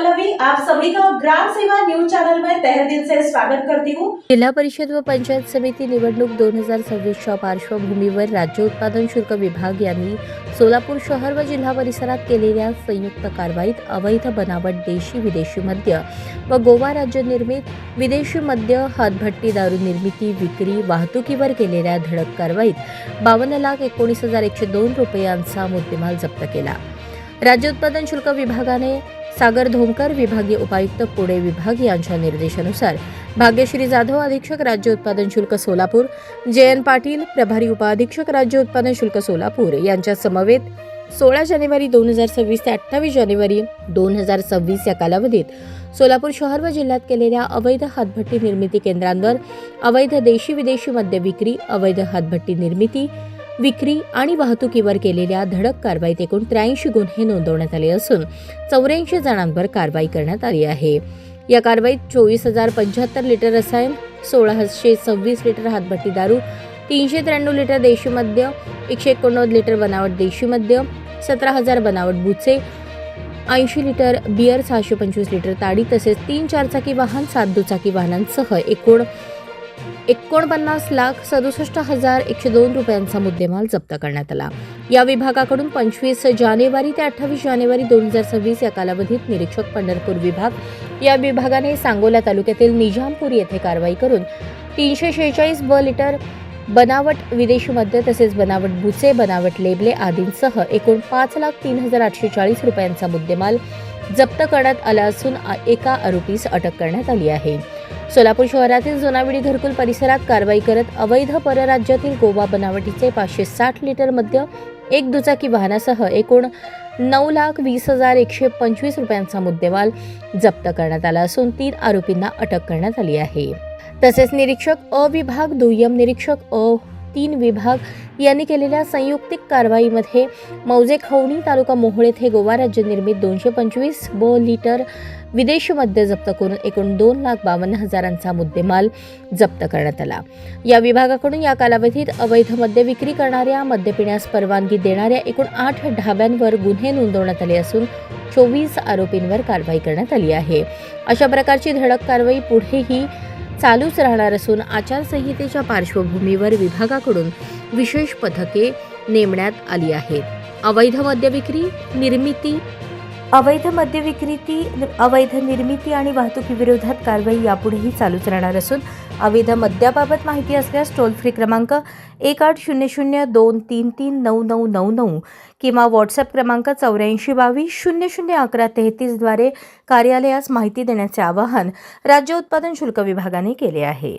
पल्लवी आप सभी का ग्राम सेवा न्यूज चैनल में तहे दिल से स्वागत करती हूँ। जिल्हा परिषद व पंचायत समिती निवडणूक दोन हजार सव्वीसच्या पार्श्वभूमीवर राज्य उत्पादन शुल्क विभाग यांनी सोलापूर शहर व जिल्हा परिसरात केलेल्या संयुक्त कारवाईत अवैध बनावट देशी विदेशी मद्य व गोवा राज्य निर्मित विदेशी मद्य हातभट्टी दारू निर्मिती विक्री वाहतुकीवर केलेल्या धडक कारवाईत बावन्न लाख एकोणीस हजार एकशे दोन रुपयांचा मुद्देमाल जप्त केला. राज्य उत्पादन शुल्क विभागाने सागर धोमकर विभागीय उपायुक्त पुणे विभाग यांच्या निर्देशानुसार भाग्यश्री जाधव अधीक्षक राज्य उत्पादन शुल्क सोलापूर जे एन पाटील प्रभारी उपाधीक्षक राज्य उत्पादन शुल्क सोलापूर यांच्या समवेत सोळा जानेवारी दोन हजार सव्वीस ते अठ्ठावीस जानेवारी दोन हजार सव्वीस या कालावधीत सोलापूर शहर व जिल्ह्यात केलेल्या अवैध हातभट्टी निर्मिती केंद्रांवर अवैध देशी विदेशी मद्य विक्री अवैध हातभट्टी निर्मिती विक्री आणि वाहतुकीवर केलेल्या धडक कारवाईत एकूण त्र्याऐंशी गुन्हे नोंदवण्यात आले असून चौऱ्याऐंशी जणांवर कारवाई करण्यात आली आहे. या कारवाईत चोवीस हजार पंच्याहत्तर लिटर रसायन सोळाशे सव्वीस लिटर हातभट्टी दारू तीनशे त्र्याण्णव लिटर देशी मद्य एकशे एकोणनव्वद लिटर बनावट देशी मद्य सतरा हजार बनावट बुचे ऐंशी लिटर बियर सहाशे पंचवीस लिटर ताडी तसेच तीन चारचाकी वाहन सात दुचाकी वाहनांसह एकूण एकोणपन्नास लाख सदुसष्ट हजार एकशे दोन रुपयांचा मुद्देमाल जप्त करण्यात आला. या विभागाकडून पंचवीस जानेवारी ते अठ्ठावीस जानेवारी दोन हजार सव्वीस या कालावधीत निरीक्षक पंढरपूर विभाग या विभागाने सांगोला तालुक्यातील निजामपूर येथे कारवाई करून तीनशे शेहेचाळीस ब लिटर बनावट विदेशी मद्य तसेच बनावट बुचे बनावट लेबले आदींसह एकूण पाच लाख तीन हजार आठशे चाळीस रुपयांचा मुद्देमाल जप्त करण्यात आला असून एका आरोपीस अटक करण्यात आली आहे. सोलापूर शहरातील जोनाविडी घरकुल परिसरात कारवाई करत अवैध परराज्यातील गोवा बनावटीचे पाचशे साठ लिटर मद्य एक दुचाकी वाहनासह एकूण नऊ लाख वीस हजार एकशे पंचवीस रुपयांचा मुद्देमाल जप्त करण्यात आला असून तीन आरोपींना अटक करण्यात आली आहे. तसेच निरीक्षक अ विभाग दुय्यम निरीक्षक अ तीन विभाग यांनी केलेल्या संयुक्तिक कारवाईमध्ये मौजे खवणी तालुका मोहोळ येथे गोवा राज्य निर्मित दोनशे पंचवीस ब लिटर विदेशी मद्य जप्त करून एकूण दोन लाख बावन्न हजारांचा मुद्देमाल जप्त करण्यात आला. या विभागाकडून या कालावधीत अवैध मद्य विक्री करणाऱ्या मद्य पिण्यास परवानगी देणाऱ्या एकूण आठ ढाब्यांवर गुन्हे नोंदवण्यात आले असून चोवीस आरोपींवर कारवाई करण्यात आली आहे. अशा प्रकारची धडक कारवाई पुढेही चालूच राहणार असून आचारसंहितेच्या पार्श्वभूमीवर विभागाकडून विशेष पथके नेमण्यात आली आहेत. अवैध मद्य विक्री निर्मिती अवैध मद्य विक्रीती अवैध निर्मिती आणि वाहतुकीविरोधात कारवाई यापुढेही चालूच राहणार असून अवैध मद्याबाबत माहिती असल्यास टोल फ्री क्रमांक एक आठ शून्य शून्य दोन तीन तीन नऊ नऊ नऊ नऊ किंवा व्हॉट्सअप क्रमांक चौऱ्याऐंशी बावीस शून्य शून्य अकरा तेहतीसद्वारे कार्यालयास माहिती देण्याचे आवाहन राज्य उत्पादन शुल्क विभागाने केले आहे.